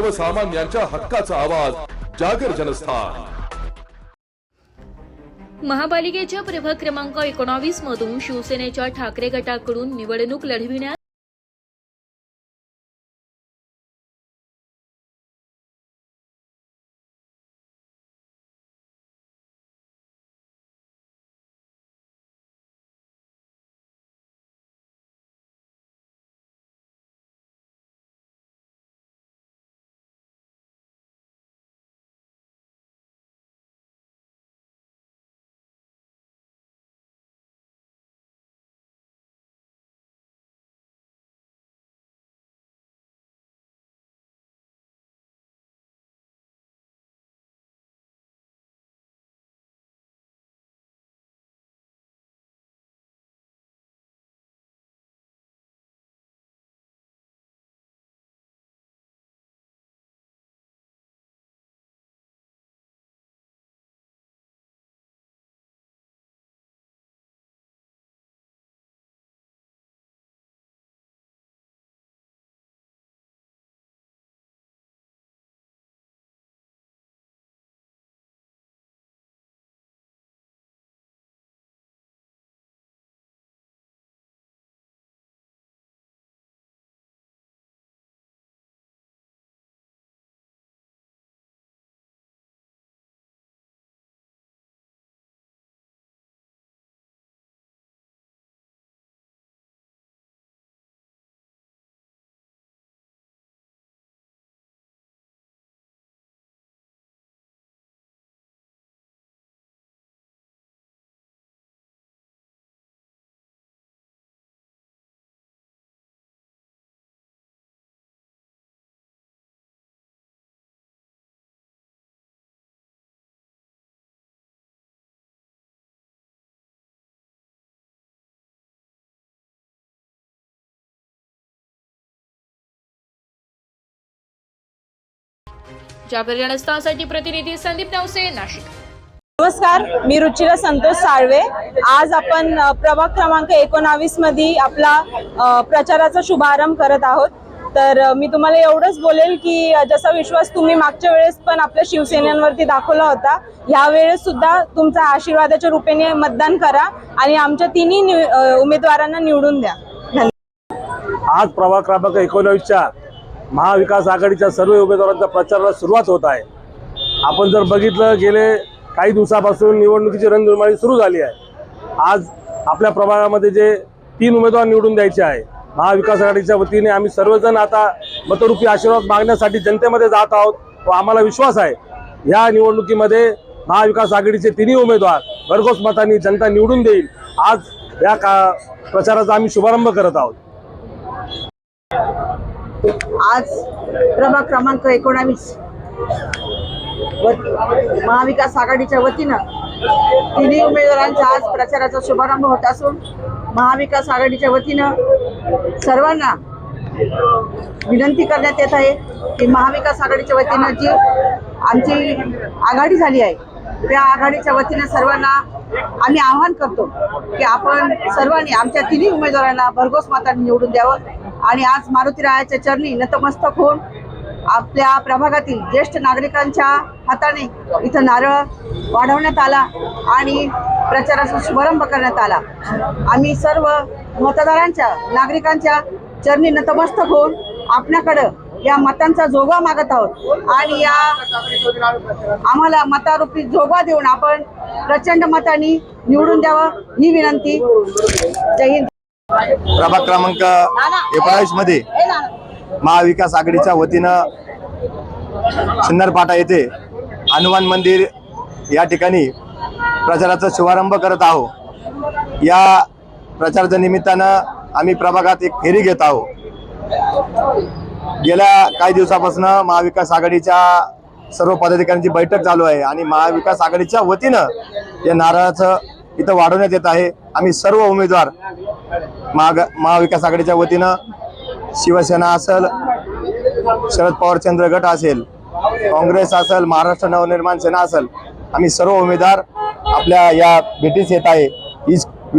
सर्वसामान्यांच्या हक्काचा आवाज जागर जनस्थान. महापालिकेच्या प्रभाग क्रमांक एकोणावीस मधून शिवसेनेच्या ठाकरे गटाकडून निवडणूक लढविण्यात जागर जनस्थानसाठी प्रतिनिधी संदीप नवसे नाशिक. नमस्कार मी रुचिरा संतोष साळवे. आज आपण प्रभाग क्रमांक एकोणावीसमध्ये आपला प्रचाराचा शुभारंभ करत आहोत. तर मी तुम्हाला एवढंच बोलेल की जसा विश्वास तुम्ही मागच्या वेळेस पण आपल्या शिवसेनेवरती दाखवला होता या वेळेस सुद्धा तुमचा आशीर्वादाच्या रूपेने मतदान करा आणि आमच्या तिन्ही उमेदवारांना निवडून द्या. धन्यवाद. आज प्रभाग क्रमांक एकोणावीसच्या महाविकास आघाडीच्या सर्व उमेदवारांच्या प्रचाराला सुरुवात होत आहे. आपण जर बघितलं गेले काही दिवसापासून निवडणुकीची रणधुमाळी सुरू झाली आहे. आज आपल्या प्रभागामध्ये जे तीन उमेदवार निवडून द्यायचे आहे महाविकास आघाडीच्या वतीने आम्ही सर्वजण आता मतरूपी आशीर्वाद मागण्यासाठी जनतेमध्ये जात आहोत व आम्हाला विश्वास आहे. या निवडणुकीमध्ये महाविकास आघाडीचे तिन्ही उमेदवार भरघोस मतांनी जनता निवडून देईल. आज या का प्रचाराचा आम्ही शुभारंभ करत आहोत. आज प्रभाग क्रमांक एकोणावीस. व महाविकास आघाडीच्या वतीनं तिन्ही उमेदवारांचा आज प्रचाराचा शुभारंभ होत असून महाविकास आघाडीच्या वतीनं सर्वांना विनंती करण्यात येत आहे की महाविकास आघाडीच्या वतीनं जी आमची आघाडी झाली आहे त्या आघाडीच्या वतीनं सर्वांना आम्ही आवाहन करतो की आपण सर्वांनी आमच्या तिन्ही उमेदवारांना भरघोस मतांनी निवडून द्यावं. आणि आज मारुती रायाच्या चरणी नतमस्तक होऊन आपल्या प्रभागातील ज्येष्ठ नागरिकांच्या हाताने इथं नारळ वाढवण्यात आला आणि प्रचाराचा शुभारंभ करण्यात आला. आम्ही सर्व मतदारांच्या नागरिकांच्या चरणी नतमस्तक होऊन आपल्याकडं या मतांचा जोगा मागत आहोत आणि या आम्हाला मतारूपी जोगा देऊन आपण प्रचंड मतांनी निवडून द्यावं ही विनंती. जय हिंद. प्रभाग क्रमांक एकोणावीसमध्ये महाविकास आघाडीच्या वतीनं सिन्नरपाटा येथे हनुमान मंदिर या ठिकाणी प्रचाराचा शुभारंभ करत आहोत. या प्रचाराच्या निमित्तानं आम्ही प्रभागात एक फेरी घेत आहोत. गेल्या काही दिवसापासून महाविकास आघाडीच्या सर्व पदाधिकाऱ्यांची बैठक चालू आहे आणि महाविकास आघाडीच्या वतीनं या नारळाचं इथं वाढवण्यात येत आहे. आम्ही सर्व उमेदवार महाग महाविकास आघाडीच्या वतीनं शिवसेना असेल शरद पवार चंद्र गट असेल काँग्रेस असेल महाराष्ट्र नवनिर्माण सेना असेल आम्ही सर्व उमेदवार आपल्या या भेटीस येत आहे. हीच